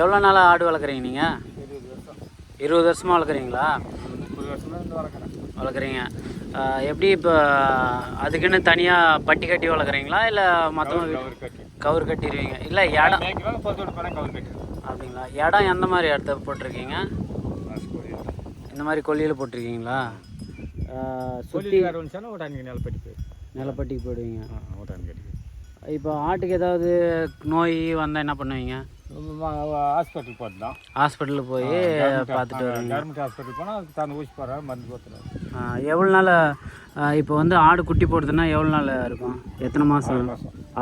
எவ்வளோ நாளாக ஆடு வளர்க்குறீங்க நீங்கள் இருபது வருஷம் இருபது வருஷமாக வளர்க்குறீங்களா? வளர்க்குறீங்க. எப்படி இப்போ அதுக்குன்னு தனியாக பட்டி கட்டி வளர்க்குறீங்களா? இல்லை மொத்தமாக கவர் கட்டி. கவர் கட்டிடுவீங்க. இல்லை இடம். அப்படிங்களா? இடம் எந்த மாதிரி இடத்த போட்டிருக்கீங்க? இந்த மாதிரி கொல்லியில் போட்டிருக்கீங்களா? சுற்றி நிலப்பட்டிக்கு போயிடுவீங்க. இப்போ ஆட்டுக்கு ஏதாவது நோய் வந்தால் என்ன பண்ணுவீங்க? ஹாஸ்பிட்டல் போட்டு தான் ஹாஸ்பிட்டலில் போய் பார்த்துட்டு வருவீங்க. கவர்மெண்ட் ஹாஸ்பிட்டல் போனால் அதுக்கு தகுந்த ஊசி போடுற மருந்து போத்துறாரு எவ்வளோ நாள் இப்போ வந்து ஆடு குட்டி போடுறதுன்னா எவ்வளோ நாள் இருக்கும்? எத்தனை மாதம்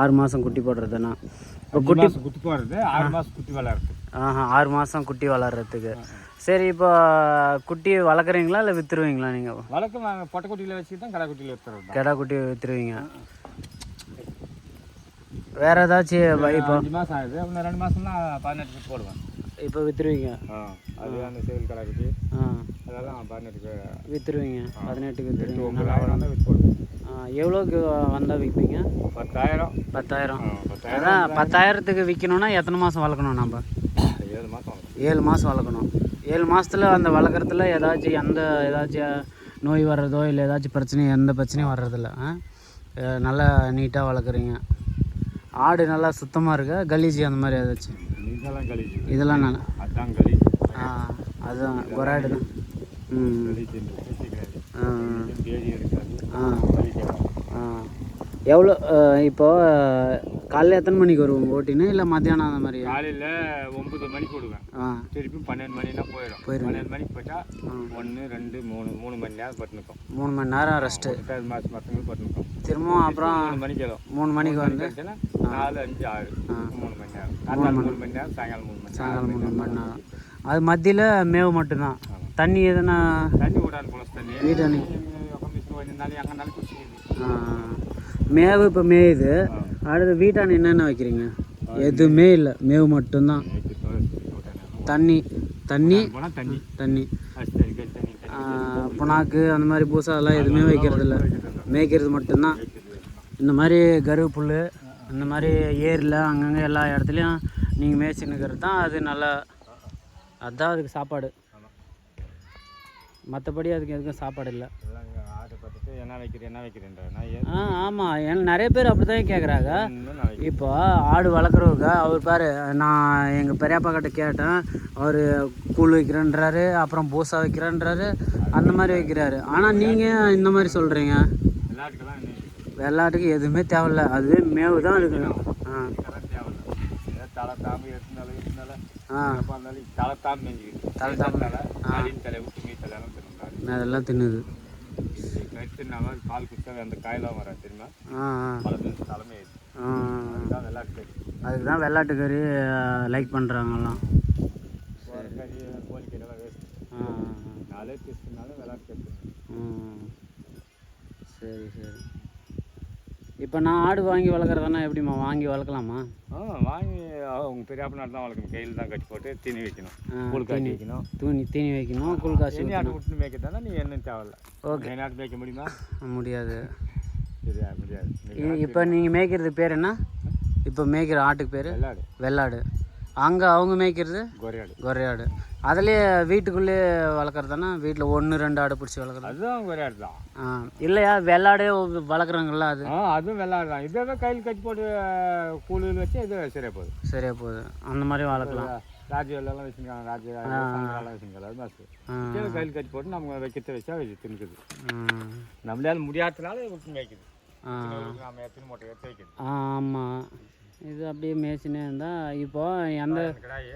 ஆறு மாதம் குட்டி போடுறதுன்னா? இப்போ குட்டி குட்டி போடுறது ஆறு மாதம் குட்டி விளையாடுறது ஆஹா ஆறு மாதம் குட்டி வளர்கிறதுக்கு சரி இப்போ குட்டி வளர்க்குறீங்களா இல்லை விற்றுருவீங்களா நீங்கள் வழக்கம் நாங்கள் பொட்டை குட்டியில் வச்சு தான் கடை குட்டியில் தான். கெடா குட்டி விற்றுருவீங்க வேறு ஏதாச்சும் இப்போ அஞ்சு மாதம் ஆகுது. இன்னும் ரெண்டு மாதம்னா பதினெட்டு குட்டி போடுவேன். இப்போ விற்றுருவீங்க ஆ அது அந்த சேவல் கடை குட்டி ஆ. அதெல்லாம் பதினெட்டுக்கு விற்றுருவீங்க பதினெட்டுக்கு விற்றுருவீங்க தான் விற்று போடுவேன். எவ்வளோக்கு வந்தால் விற்பீங்க பத்தாயிரம். பத்தாயிரம். அதான் பத்தாயிரத்துக்கு விற்கணும்னா எத்தனை மாதம் வளர்க்கணும் நம்ம? ஏழு மாதம் ஏழு மாதம் வளர்க்கணும். ஏழு மாதத்துல அந்த வளர்க்குறதுல ஏதாச்சும் எந்த ஏதாச்சும் நோய் வர்றதோ இல்லை ஏதாச்சும் பிரச்சனையும் எந்த பிரச்சனையும் வர்றதில்ல. நல்லா நீட்டாக வளர்க்குறீங்க. ஆடு நல்லா சுத்தமாக இருக்கா? கலீஜி அந்த மாதிரி ஏதாச்சும் இதெல்லாம் கழிச்சு இதெல்லாம் அதான் கழி ஆ அதுதான். கொராடு தான். ம். ஆ. ஆ. எவ்வளோ அஹ் இப்போ அஹ், காலைல எத்தனை மணிக்கு வருவோம்? ஓட்டின்னு இல்லை மத்தியானம் அந்த மாதிரியா காலையில் ஒன்பது மணிக்கு விடுவேன். ஆ. திருப்பி பன்னெண்டு மணினா போயிடும் போயிடும். பன்னெண்டு மணிக்கு போயிட்டா ஒன்று ரெண்டு மூணு மூணு மணி நேரம் பட்டுனுக்கும் மூணு மணி நேரம் ரெஸ்ட்டு. முப்பது மாதம் மற்றவங்களுக்கு பட்டுனுக்கும் திரும்பவும் அப்புறம் மூணு மணிக்கு எழும் மூணு மணிக்கு வந்து? நாலு அஞ்சு ஆறு. மூணு மணி நேரம். மூணு மணி. நேரம் சாயங்காலம் மூணு மணி சாயங்காலம் மூணு மணி நேரம். அது மத்தியில் மேவு மட்டும்தான். தண்ணி எதுனா? தண்ணி விடாது குளஸ் தண்ணி. வீட்டு தண்ணி. ஆ, மேவு இப்போ மேயுது. அடுத்து வீட்டான என்னென்ன வைக்கிறீங்க? எதுவுமே இல்லை. மேவு மட்டும்தான். தண்ணி. தண்ணி? தண்ணி. புண்ணாக்கு அந்த மாதிரி பூசா அதெல்லாம் எதுவுமே வைக்கிறது இல்லை. மேய்க்கிறது மட்டும்தான். இந்த மாதிரி கருவு புல் இந்த மாதிரி ஏரியில் அங்கங்கே எல்லா இடத்துலையும் நீங்கள் மேய்ச்சின்னுக்கிறது தான் அது நல்லா அதுதான் அதுக்கு சாப்பாடு. மற்றபடி அதுக்கு எதுக்கும் சாப்பாடு இல்லை. ஆ ஆமாம் ஏன்னா நிறைய பேர் அப்படி தான் கேட்குறாங்க இப்போ ஆடு வளர்க்குறவங்க அவர் பாரு நான் எங்கள் பெரியப்பா கிட்ட கேட்டேன். அவர் கூழ் வைக்கிறேன்றாரு அப்புறம் பூசா வைக்கிறேன்றாரு அந்த மாதிரி வைக்கிறாரு. ஆனால் நீங்கள் இந்த மாதிரி சொல்கிறீங்க வெள்ளாட்டுக்கு எதுவுமே தேவையில்ல. அதுவே மேவு தான் இருக்கணும். ஆ. தலை தாம்பு எடுத்துனாலும் எடுத்துனாலும் ஆ. இருந்தாலும் தலை தாம்பு தலை தாம்பு. அதெல்லாம் தின்னுது. கற்றுனாம பால் குடிச்சா அந்த காயெல்லாம் வராது தெரியுமா? தலைமை அதுதான் விளையாட்டு அதுக்கு தான் வெள்ளாட்டு கறி லைக் பண்ணுறாங்கலாம் கறி கோழி கறியெல்லாம் வேஸ்ட் நாளே. சரி சரி. இப்போ நான் ஆடு வாங்கி வளர்க்குறதுனா எப்படிம்மா? வாங்கி வளர்க்கலாமா? வாங்கி உங்கள் பெரியாப்ப நாட்டு தான் வளர்க்கணும். கையில் தான் கட்டி போட்டு தீனி வைக்கணும். ஆ, கூழ் காய்ச்சி வைக்கணும். தூணி தீனி வைக்கணும் கூழ் காசு எண்ணி ஆட்டு விட்டு மேய்க்கிறதானா நீ என்ன தேவையில்ல. ஓகே. எண்ணெய் ஆட்டு மேய்க்க முடியுமா? முடியாது. முடியாது. இப்போ நீங்கள் மேய்க்கிறது பேர் என்ன? இப்போ மேய்க்கிற ஆட்டுக்கு பேர்? வெள்ளாடு. வெள்ளாடு. அங்கே அவங்க மேய்க்கிறது கொரையாடு கொரையாடு அதுலேயே வீட்டுக்குள்ளே வளர்க்குறதானா வீட்டில் ஒன்று ரெண்டு ஆடு பிடிச்சி வளர்க்குறது. அதுதான் கொரையாடு தான். ஆ இல்லையா? வெள்ளாடே வளர்க்குறாங்கல்ல அது? ஆ அதுவும் வெள்ளாடு தான். இதே கையில் கட்டி போட்டு கூலில் வச்சு இது சரியாக போகுது. சரியா போகுது. அந்த மாதிரி வளர்க்கலாம். ராஜ்யெல்லாம் வச்சுருக்காங்க. ராஜ்ய சங்கரெல்லாம் வச்சுருக்காங்க. அது கையில் கட்டி போட்டு நம்ம வைக்கிறத வச்சா வச்சு தின்னுக்குது. நம்மளால எடுத்து வைக்குது. ஆமாம் இது அப்படியே மேய்ச்சினே இருந்தால் இப்போ எந்த கடாயி.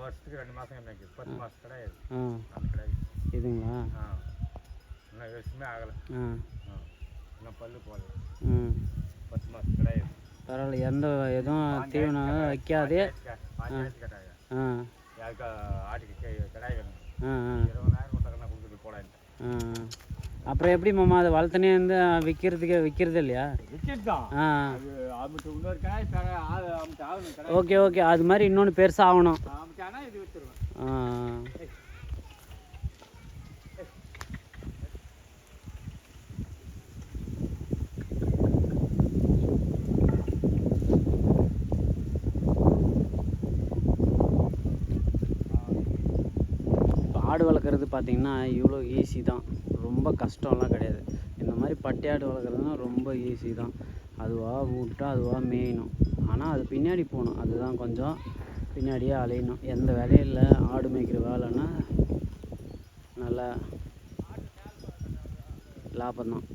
வருஷத்துக்கு ரெண்டு மாதம் மேய்க்குது. பத்து மாதம் கடாயி ஆ. கடாயி. இதுங்களா? ஆ. இன்னும் வருஷமே ஆகலை. ஆ. இன்னும் பல்லு போகல ம் பத்து மாதம் கடாயி பரவாயில்ல எந்த எதுவும் தீவனம் வைக்காதே. ஆ. யாருக்கா ஆட்டுக்கு கடாய் வேணும். ஆ ஆ. இருபதாயிரம் கொடுத்தாக்கா கொடுக்குறது போடான்ட்டு ஆ. அப்புறம் எப்படி மாமா அது வளர்த்தனே வந்து விற்கிறதுக்கு விற்கிறது இல்லையா? தான் ஆ. Okay okay. அது மாதிரி இன்னொன்று பெருசாக ஆகணும். ஆடு வளர்க்குறது பார்த்திங்கன்னா இவ்வளோ ஈஸி தான். ரொம்ப கஷ்டம்லாம் கிடையாது. இந்த மாதிரி பட்டி ஆடு வளர்க்குறதுனா ரொம்ப ஈஸி தான். அதுவாக விட்டா அதுவாக மேயணும் ஆனால் அது பின்னாடி போகணும். அதுதான் கொஞ்சம் பின்னாடியே அலையணும். எந்த வேலையும் இல்லை. ஆடு மேய்க்கிற வேலைன்னா நல்லா லாபம் தான்